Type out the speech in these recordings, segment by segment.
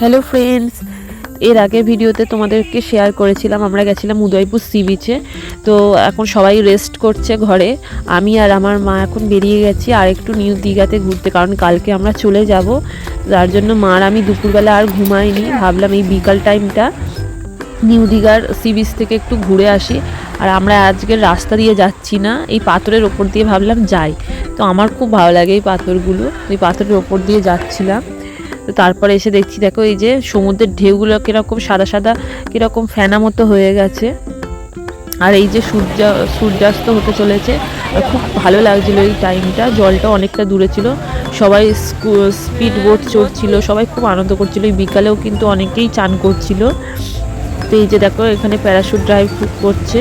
Hello friends এর আগে ভিডিওতে তোমাদেরকে শেয়ার করেছিলাম, আমরা গেছিলাম উদয়পুর সি বিচে তো এখন সবাই রেস্ট করছে ঘরে। আমি আর আমার মা এখন বেরিয়ে গেছি আর একটু নিউ দীঘাতে ঘুরতে, কারণ কালকে আমরা চলে যাব। যার জন্য মার আমি দুপুরবেলা আর ঘুমাইনি। ভাবলাম এই বিকাল টাইমটা নিউ দীঘার সি বিচ থেকে একটু ঘুরে আসি। আর আমরা আজকের রাস্তা দিয়ে যাচ্ছি না, এই পাথরের ওপর দিয়ে ভাবলাম যাই। তো আমার খুব ভালো লাগে এই পাথরগুলো। এই পাথরের ওপর দিয়ে যাচ্ছিলাম। তো তারপরে এসে দেখছি, দেখো এই যে সমুদ্রের ঢেউগুলো কীরকম সাদা সাদা, কীরকম ফেনা মতো হয়ে গেছে। আর এই যে সূর্য, সূর্যাস্ত হতে চলেছে খুব ভালো লাগছিল এই টাইমটা জলটা অনেকটা দূরে ছিল। সবাই স্পিড বোট চড়ছিল, সবাই খুব আনন্দ করছিল। এই বিকালেও কিন্তু অনেকেই চান করছিল। তো এই যে দেখো, এখানে প্যারাশুট ড্রাইভ করছে।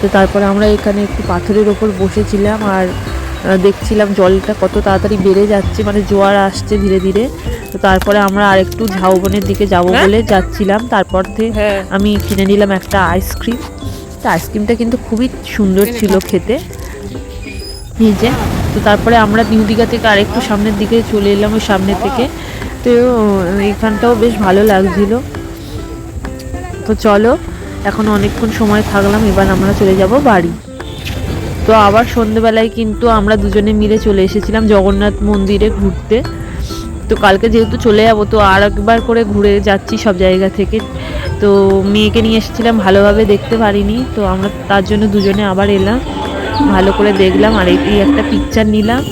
তো তারপরে আমরা এখানে একটু পাথরের ওপর বসেছিলাম, আর দেখছিলাম জলটা কত তাড়াতাড়ি বেড়ে যাচ্ছে মানে জোয়ার আসছে ধীরে ধীরে। তো তারপরে আমরা আরেকটু ঝাউবনের দিকে যাব বলে যাচ্ছিলাম। তারপর হ্যাঁ। আমি কিনে নিলাম একটা আইসক্রিম। তো আইসক্রিমটা কিন্তু খুবই সুন্দর ছিল খেতে। নিজে তো তারপরে আমরা নিউ দীঘা থেকে আরেকটু সামনের দিকে চলে এলাম ওই সামনে থেকে। তো এখানটাও বেশ ভালো লাগছিল। তো চলো এখন অনেকক্ষণ সময় থাকলাম এবার আমরা চলে যাব বাড়ি। তো আবার সন্ধেবেলায় কিন্তু আমরা দুজনে মিলে চলে এসেছিলাম জগন্নাথ মন্দিরে ঘুরতে। তো কালকে যেহেতু চলে যাব, তো আর একবার করে ঘুরে যাচ্ছি সব জায়গা থেকে। তো মেয়েকে নিয়ে এসেছিলাম, ভালোভাবে দেখতে পারিনি। তো আমরা তার জন্য দুজনে আবার এলাম, ভালো করে দেখলাম। আর এই একটা পিকচার নিলাম।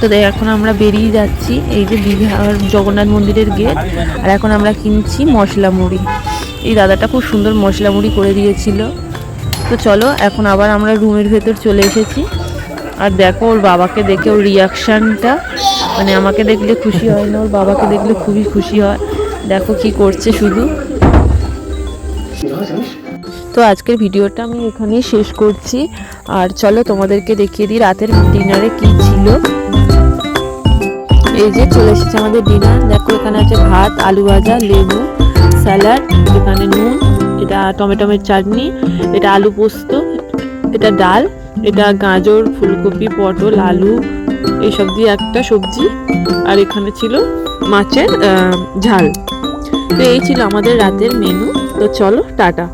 তো এখন আমরা বেরিয়ে যাচ্ছি। এই যে দীঘার জগন্নাথ মন্দিরের গেট আর এখন আমরা কিনছি মশলা মুড়ি এই দাদাটা খুব সুন্দর মশলা মুড়ি করে দিয়েছিল। তো চলো, এখন আবার আমরা রুমের ভেতর চলে এসেছি। আর দেখো, ওর বাবাকে দেখে ওর রিয়াকশানটা মানে আমাকে দেখলে খুশি হয় না, ওর বাবাকে দেখলে খুবই খুশি হয়। দেখো কি করছে শুধু। তো আজকের ভিডিওটা আমি এখানেই শেষ করছি। আর চলো, তোমাদেরকে দেখিয়ে দিই রাতের ডিনারে কি ছিল। এই যে চলে এসেছে আমাদের ডিনার। দেখো, এখানে আছে ভাত, আলু ভাজা, লেবু, স্যালাড, এখানে নুন। এটা টমেটোমের চাটনি, এটা আলু পোস্ত, এটা ডাল, এটা গাজর, ফুলকপি, পটল, আলু এইসব দিয়ে একটা সবজি। আর এখানে ছিল মাছের ঝাল। তো এই ছিল আমাদের রাতের মেনু তো চলো, টাটা।